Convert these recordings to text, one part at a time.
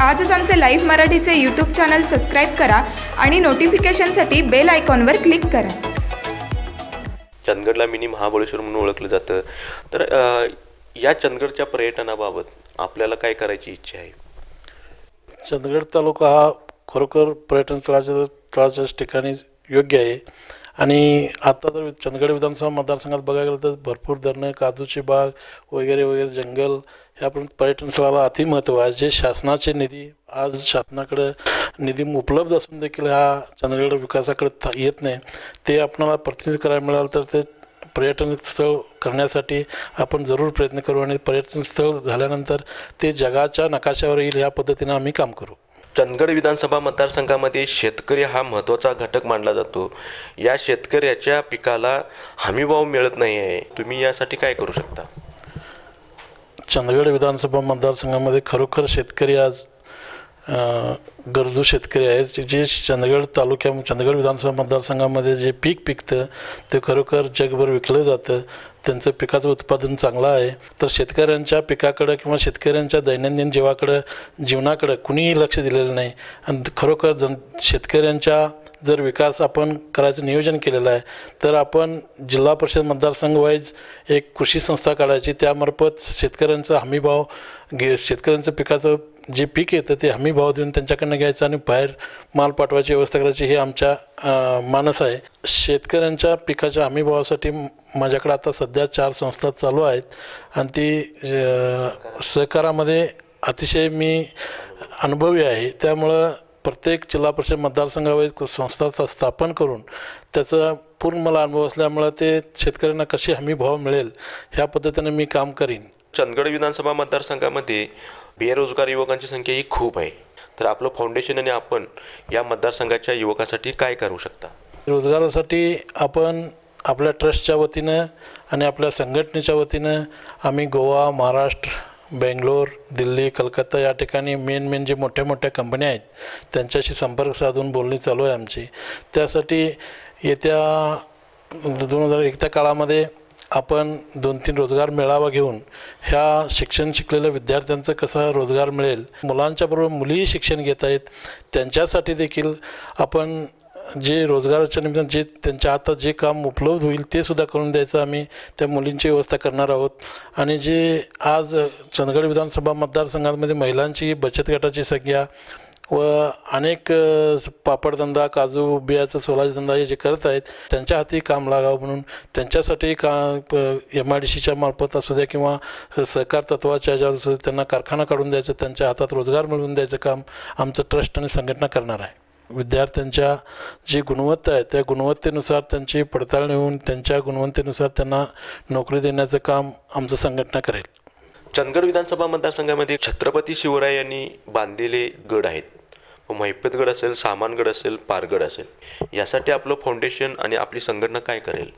आजच आमचे लाईव्ह मराठीचे यूट्यूब चॅनल सबस्क्राईब करा आणि नोटिफिकेशनसाठी बेल आयकॉनवर क्लिक करा. चंदगडला मिनी महाबळेश्वर म्हणून ओळखलं जातं. तर या चंदगडच्या पर्यटनाबाबत आपल्याला काय करायची इच्छा आहे? चंदगड तालुका हा खरोखर पर्यटन स्थळाच्या स्थळाच्या ठिकाणी योग्य आहे. आणि आता जर चंदगड विधानसभा मतदारसंघात बघायला गेलं तर भरपूर धरणं काजूची बाग वगैरे वगैरे जंगल या पर्यटन स्थळाला अतिमहत्त्व आहे. जे शासनाचे निधी आज शासनाकडे निधी उपलब्ध असून देखील हा चंदगड विकासाकडे येत नाही ते आपणाला प्रतिनिधित्व करायला मिळालं तर ते पर्यटन स्थळ करण्यासाठी आपण जरूर प्रयत्न करू आणि पर्यटन स्थळ झाल्यानंतर ते जगाच्या नकाशावर येईल या पद्धतीनं आम्ही काम करू. चंदगड विधानसभा मतदारसंघामध्ये शेतकरी हा महत्त्वाचा घटक मानला जातो. या शेतकऱ्याच्या पिकाला हमीभाव मिळत नाही आहे तुम्ही यासाठी काय करू शकता? चंदगड विधानसभा मतदारसंघामध्ये खरोखर शेतकरी आज गरजू शेतकरी आहेत. जे- जे चंदगड तालुक्या चंदगड विधानसभा मतदारसंघामध्ये जे पीक पिकतं ते खरोखर जगभर विकलं जातं. त्यांचं पिकाचं उत्पादन चांगलं आहे तर शेतकऱ्यांच्या पिकाकडं किंवा शेतकऱ्यांच्या दैनंदिन जीवाकडं जीवनाकडं कुणीही लक्ष दिलेलं नाही. आणि खरोखर जन शेतकऱ्यांच्या जर विकास आपण करायचं नियोजन केलेलं आहे तर आपण जिल्हा परिषद मतदारसंघ वाईज एक कृषी संस्था काढायची. त्यामार्फत शेतकऱ्यांचा हमीभाव घे शेतकऱ्यांचं पिकाचं जे पीक येतं ते हमीभाव देऊन त्यांच्याकडनं घ्यायचं आणि बाहेर माल पाठवायची व्यवस्था करायची हे आमच्या मानस आहे. शेतकऱ्यांच्या पिकाच्या हमीभावासाठी माझ्याकडे आता सध्या चार संस्था चालू आहेत. आणि ती सहकारामध्ये अतिशय मी अनुभवी आहे. त्यामुळं प्रत्येक जिल्हा परिषद मतदारसंघावर संस्था sta- स्थापन करून त्याचा पूर्ण मला अनुभव असल्यामुळं ते शेतकऱ्यांना कशी हमी भाव मिळेल ह्या पद्धतीने मी काम करीन. चंदगड विधानसभा मतदारसंघामध्ये बेरोजगार युवकांची संख्या ही खूप आहे. तर आपलं फाउंडेशन आणि आपण या मतदारसंघाच्या युवकासाठी काय करू शकता? रोजगारासाठी आपण आपल्या ट्रस्टच्या वतीनं आणि आपल्या संघटनेच्या वतीनं आम्ही गोवा महाराष्ट्र बेंगलोर दिल्ली कलकत्ता या ठिकाणी मेन मेन जे मोठ्या मोठ्या कंपन्या आहेत त्यांच्याशी संपर्क साधून बोलणी चालू आहे आमची. त्यासाठी येत्या दोन हजार एकच्या काळामध्ये आपण दोन तीन रोजगार मेळावा घेऊन ह्या शिक्षण शिकलेल्या विद्यार्थ्यांचं कसा रोजगार मिळेल मुलांच्याबरोबर मुलीही शिक्षण घेत आहेत त्यांच्यासाठी देखील आपण जे रोजगाराच्या निमित्तानं जे त्यांच्या हातात जे काम उपलब्ध होईल ते सुद्धा करून द्यायचं आम्ही त्या मुलींची व्यवस्था करणार आहोत. आणि जे आज चंदगड विधानसभा मतदारसंघामध्ये महिलांची बचत गटाची संख्या व अनेक पापडधंदा काजू बियाचं सोलाजधंदा हे जे करत आहेत त्यांच्या हाती काम लागावं म्हणून त्यांच्यासाठी का एम आय डी सीच्या मार्फत असू द्या किंवा सहकार तत्वाच्या ह्याच्यावर असू द्या, त्यांना कारखाना काढून द्यायचं त्यांच्या हातात रोजगार मिळवून द्यायचं काम आमचं ट्रस्ट आणि संघटना करणार आहे. विद्यार्थ्यांच्या जी गुणवत्ता आहे त्या गुणवत्तेनुसार त्यांची पडताळणी होऊन त्यांच्या गुणवत्तेनुसार त्यांना नोकरी देण्याचं काम आमचं संघटना करेल. चंदगड विधानसभा मतदारसंघामध्ये छत्रपती शिवराय यांनी बांधलेले गड आहेत. महिपतगड असेल सामानगड असेल पारगड असेल यासाठी आपलं फाउंडेशन आणि आपली संघटना काय करेल?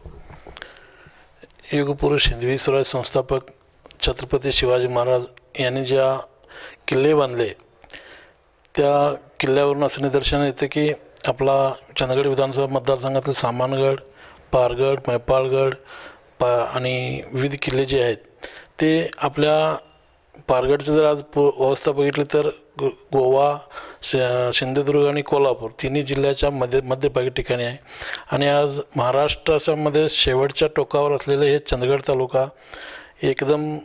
युगपुरुष हिंदवी स्वराज संस्थापक छत्रपती शिवाजी महाराज यांनी ज्या किल्ले बांधले त्या किल्ल्यावरून असं निदर्शन येतं की आपला चंदगड विधानसभा मतदारसंघातील सामानगड पारगड मैपाळगड पा आणि विविध किल्ले जे आहेत ते आपल्या पारगडचं जर आज प अवस्था बघितली तर गो गोवा सिंधुदुर्ग आणि कोल्हापूर तिन्ही जिल्ह्याच्या मध्य मध्यभागी ठिकाणी आहे. आणि आज महाराष्ट्राच्यामध्ये शेवटच्या टोकावर असलेले हे चंदगड तालुका एकदम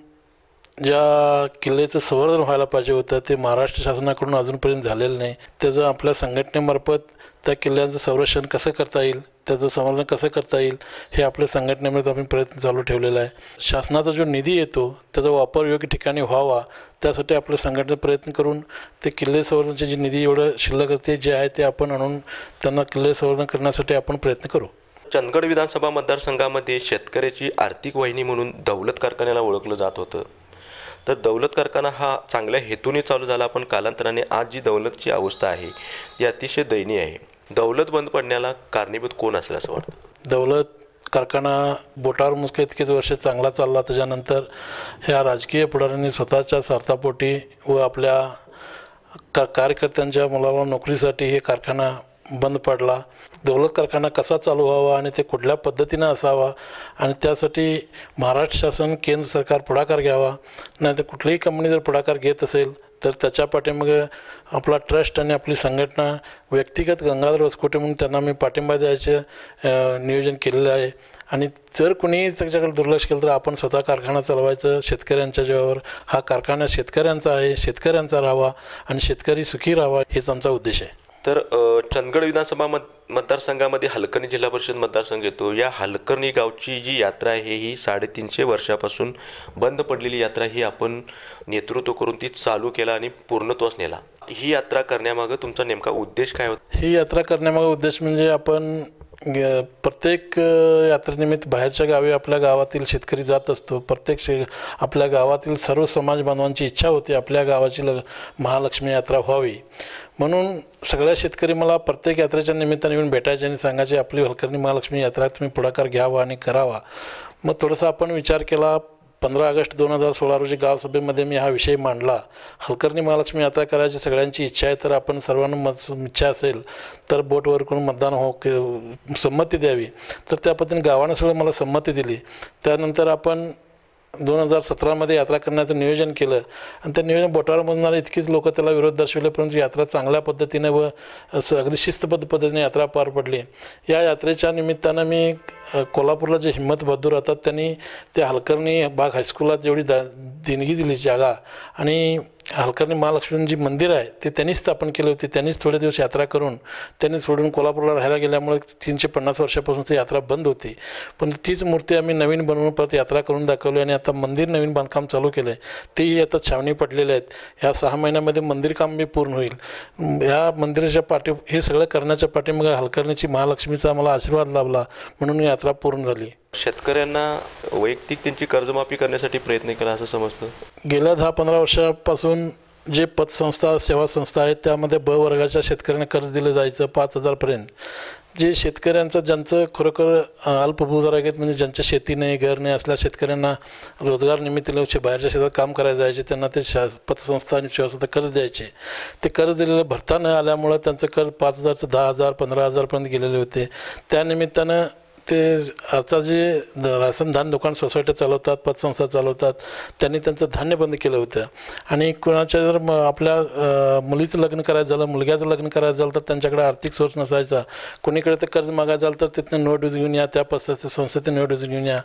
ज्या किल्ल्याचं संवर्धन व्हायला पाहिजे होतं ते महाराष्ट्र शासनाकडून अजूनपर्यंत झालेलं नाही. त्याचं आपल्या संघटनेमार्फत त्या किल्ल्यांचं संरक्षण कसं करता येईल त्याचं संवर्धन कसं करता येईल हे आपल्या संघटनेमध्ये आम्ही प्रयत्न चालू ठेवलेला आहे. शासनाचा जो निधी येतो त्याचा वापर योग्य ठिकाणी व्हावा त्यासाठी आपल्या संघटने प्रयत्न करून ते किल्ले संवर्धनचे जे निधी एवढं शिल्लक असते जे आहे ते आपण आणून त्यांना किल्ले संवर्धन करण्यासाठी आपण प्रयत्न करू. चंदगड विधानसभा मतदारसंघामध्ये शेतकऱ्याची आर्थिक वाहिनी म्हणून दौलत कारखान्याला ओळखलं जात होतं. तर दौलत कारखाना हा चांगल्या हेतूने चालू झाला. पण कालांतराने आज जी दौलतची अवस्था आहे ती अतिशय दयनीय आहे. दौलत बंद पडण्याला कारणीभूत कोण असेल असं वाटतं? दौलत कारखाना बोटावर मुसका इतकेच वर्ष चांगला चालला. त्याच्यानंतर ह्या राजकीय पुढाऱ्यांनी स्वतःच्या स्वार्थापोटी व आपल्या का कार्यकर्त्यांच्या मुलाला नोकरीसाठी हे कारखाना बंद पडला. दौलत कारखाना कसा चालू व्हावा आणि ते कुठल्या पद्धतीनं असावा आणि त्यासाठी महाराष्ट्र शासन केंद्र सरकार पुढाकार घ्यावा. नाही तर कुठलीही कंपनी जर पुढाकार घेत असेल तर त्याच्या पाठीमागं आपला ट्रस्ट आणि आपली संघटना व्यक्तिगत गंगाधर वसकोटे म्हणून त्यांना मी पाठिंबा द्यायचं नियोजन केलेलं आहे. आणि जर कुणीही त्याच्याकडे दुर्लक्ष केलं तर आपण स्वतः कारखाना चालवायचं. शेतकऱ्यांच्या जीवावर हा कारखाना शेतकऱ्यांचा आहे शेतकऱ्यांचा राहावा आणि शेतकरी सुखी राहावा हेच आमचा उद्देश आहे. तर चंदगड विधानसभा मत मतदारसंघामध्ये हलकर्णी जिल्हा परिषद मतदारसंघ येतो. या हलकर्णी गावची जी यात्रा आहे ही साडेतीनशे वर्षापासून बंद पडलेली यात्रा ही आपण नेतृत्व करून ती चालू केला आणि पूर्णत्वास नेला. ही यात्रा करण्यामागं तुमचा नेमका उद्देश काय होता? ही यात्रा करण्यामागं उद्देश म्हणजे आपण प्रत्येक यात्रेनिमित्त बाहेरच्या गावी आपल्या गावातील शेतकरी जात असतो. प्रत्येक शे आपल्या गावातील सर्व समाज बांधवांची इच्छा होती आपल्या गावाची ल महालक्ष्मी यात्रा व्हावी. म्हणून सगळ्या शेतकरी मला प्रत्येक यात्रेच्या निमित्ताने येऊन भेटायचे आणि सांगायचे आपली हलकर्णी महालक्ष्मी यात्रा तुम्ही पुढाकार घ्यावा आणि करावा. मग थोडासा आपण विचार केला पंधरा ऑगस्ट दोन हजार सोळा रोजी गावसभेमध्ये मी हा विषय मांडला. हलकर्णी महालक्ष्मी यात्रा करायची सगळ्यांची इच्छा आहे तर आपण सर्वांना मत इच्छा असेल तर बोटवर करून मतदान हो संमती द्यावी. तर त्या पद्धतीने गावानं सगळं मला संमती दिली. त्यानंतर आपण दोन हजार सतरामध्ये यात्रा करण्याचं नियोजन केलं. आणि त्या नियोजन बोटावरमधून इतकीच लोक त्याला विरोध दर्शविले परंतु यात्रा चांगल्या पद्धतीने व अगदी शिस्तबद्ध पद्धतीने यात्रा पार पडली. या यात्रेच्या निमित्तानं मी कोल्हापूरला जे हिंमत बहादूर राहतात त्यांनी त्या हलकर्णी बाग हायस्कूलात जेवढी दा देणगी दिली जागा आणि हलकर्णी महालक्ष्मी जी मंदिर आहे ते त्यांनीच स्थापन केले होते. त्यांनीच थोडे दिवस यात्रा करून त्यांनी सोडून कोल्हापूरला राहायला गेल्यामुळे तीनशे पन्नास वर्षापासून ती यात्रा बंद होती. पण तीच मूर्ती आम्ही नवीन बनवून परत यात्रा करून दाखवली आणि आता मंदिर नवीन बांधकाम चालू केलं आहे तेही आता छावणी पडलेले आहेत. ह्या सहा महिन्यामध्ये मंदिर काम बी पूर्ण होईल. ह्या मंदिराच्या पाठी हे सगळं करण्याच्या पाठीमागे हलकर्णीची महालक्ष्मीचा आम्हाला आशीर्वाद लाभला म्हणून यात्रा पूर्ण झाली. शेतकऱ्यांना वैयक्तिक त्यांची कर्जमाफी करण्यासाठी प्रयत्न केला असं समजतं? गेल्या दहा पंधरा वर्षापासून जे पतसंस्था सेवा संस्था आहेत त्यामध्ये ब वर्गाच्या शेतकऱ्यांना कर्ज दिलं जायचं पाच हजारपर्यंत. जे शेतकऱ्यांचं ज्यांचं खरोखर अल्पभूधारक आहेत म्हणजे ज्यांच्या शेती नाही घर नाही असल्या शेतकऱ्यांना रोजगार निमित्त बाहेरच्या शेतात काम करायला जायचे त्यांना ते शा पतसंस्था आणि सेवासंस्था कर्ज द्यायचे. ते कर्ज दिलेलं भरता न आल्यामुळं त्यांचं कर्ज पाच हजारचं दहा हजार पंधरा हजारपर्यंत गेलेले होते. त्यानिमित्तानं ते आता जे रासनधान राशन दुकान सोसायट्या चालवतात पतसंस्था चालवतात त्यांनी त्यांचं धान्य बंद केलं होतं. आणि कुणाच्या जर म आपल्या मुलीचं लग्न करायचं झालं मुलग्याचं लग्न करायचं झालं तर त्यांच्याकडे आर्थिक सोर्स नसायचा. कोणीकडे तर कर्ज मागायचं झालं तर तिथनं नोटीस घेऊन या त्या पद्धती संस्थेत नोटीस घेऊन या.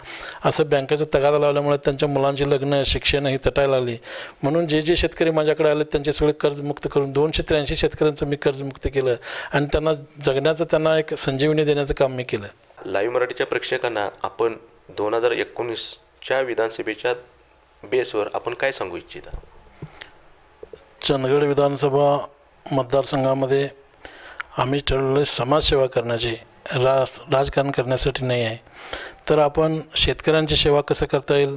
असं बँकेचा तगादा लावल्यामुळे त्यांच्या मुलांची लग्न शिक्षण ही तटायला आली म्हणून जे जे शेतकरी माझ्याकडे आले त्यांचे सगळे कर्जमुक्त करून दोनशे त्र्याऐंशी शेतकऱ्यांचं मी कर्जमुक्त केलं. आणि त्यांना जगण्याचं त्यांना एक संजीवनी देण्याचं काम मी केलं. लाईव्ह मराठीच्या प्रेक्षकांना आपण दोन हजार एकोणीसच्या विधानसभेच्या बेसवर आपण काय सांगू इच्छिता? चंदगड विधानसभा मतदारसंघामध्ये आम्ही ठरवलं समाजसेवा करण्याची राज राजकारण करण्यासाठी नाही आहे. तर आपण शेतकऱ्यांची सेवा कसं करता येईल?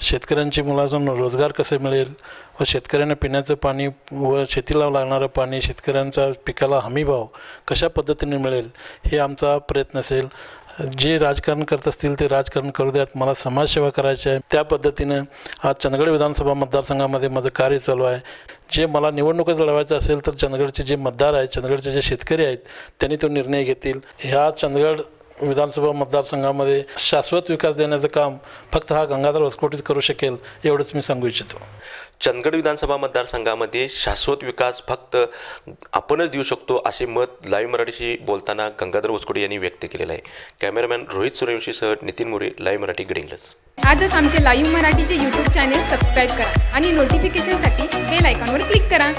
शेतकऱ्यांची मुलांना रोजगार कसे मिळेल? व शेतकऱ्यांना पिण्याचं पाणी व शेतीला लागणारं पाणी शेतकऱ्यांचा पिकाला हमीभाव कशा पद्धतीने मिळेल? हे आमचा प्रयत्न असेल. जे राजकारण करत असतील ते राजकारण करू द्यात. मला समाजसेवा करायची आहे. त्या पद्धतीनं आज चंदगड विधानसभा मतदारसंघामध्ये माझं कार्य चालू आहे. जे मला निवडणुकच लढवायचं असेल तर चंदगडचे जे मतदार आहेत चंदगडचे जे शेतकरी आहेत त्यांनी तो निर्णय घेतील. ह्या चंदगड विधानसभा मतदारसंघामध्ये शाश्वत विकास देण्याचं काम फक्त हा गंगाधर वसकोटीच करू शकेल एवढंच मी सांगू इच्छितो. चंदगड विधानसभा मतदारसंघामध्ये शाश्वत विकास फक्त आपणच देऊ शकतो असे मत लाईव्ह मराठीशी बोलताना गंगाधर वसकोडे यांनी व्यक्त केलेलं आहे. कॅमेरामॅन रोहित सूर्यवंशीसह नितीन मोरे लाईव्ह मराठी गडिंग्लज आजच आमचे लाईव्ह मराठीचे यूट्यूब चॅनेल सबस्क्राईब करा आणि नोटिफिकेशनसाठी बेल आयकॉनवर क्लिक करा.